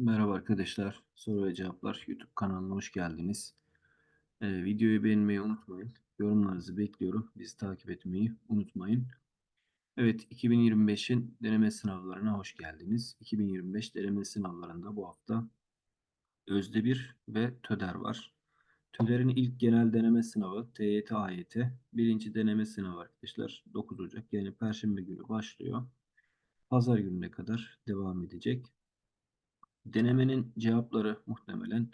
Merhaba arkadaşlar. Soru ve cevaplar YouTube kanalına hoş geldiniz. Ee, videoyu beğenmeyi unutmayın. Yorumlarınızı bekliyorum. Bizi takip etmeyi unutmayın. Evet, 2025'in deneme sınavlarına hoş geldiniz. 2025 deneme sınavlarında bu hafta Özde 1 ve TÖDER var. TÖDER'in ilk genel deneme sınavı TYT AYT. Birinci deneme sınavı arkadaşlar 9 Ocak yani Perşembe günü başlıyor. Pazar gününe kadar devam edecek. Denemenin cevapları muhtemelen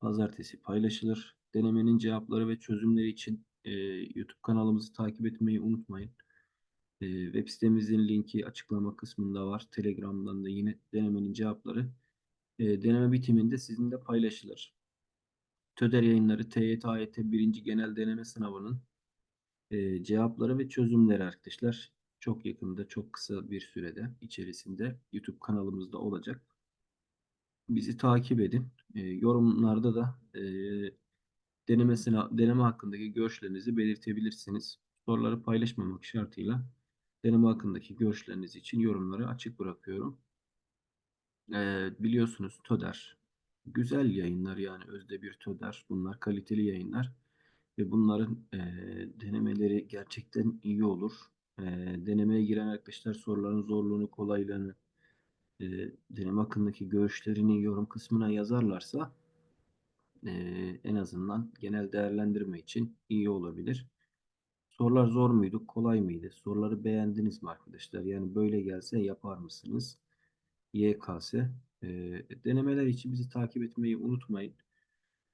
pazartesi paylaşılır. Denemenin cevapları ve çözümleri için e, YouTube kanalımızı takip etmeyi unutmayın. E, web sitemizin linki açıklama kısmında var. Telegram'dan da yine denemenin cevapları e, deneme bitiminde sizinle paylaşılır. TÖDER yayınları TYT AYT 1. genel deneme sınavının e, cevapları ve çözümleri arkadaşlar. Çok yakında, çok kısa bir sürede içerisinde YouTube kanalımızda olacak bizi takip edin. E, yorumlarda da e, denemesine, deneme hakkındaki görüşlerinizi belirtebilirsiniz. Soruları paylaşmamak şartıyla deneme hakkındaki görüşleriniz için yorumları açık bırakıyorum. E, biliyorsunuz TÖDER güzel yayınlar yani Özde bir TÖDER. Bunlar kaliteli yayınlar ve bunların e, denemeleri gerçekten iyi olur. E, denemeye giren arkadaşlar soruların zorluğunu, kolaylığını e, deneme hakkındaki görüşlerini yorum kısmına yazarlarsa e, en azından genel değerlendirme için iyi olabilir. Sorular zor muydu, kolay mıydı? Soruları beğendiniz mi arkadaşlar? Yani böyle gelse yapar mısınız? YKS. E, denemeler için bizi takip etmeyi unutmayın.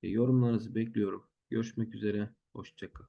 E, yorumlarınızı bekliyorum. Görüşmek üzere. Hoşçakalın.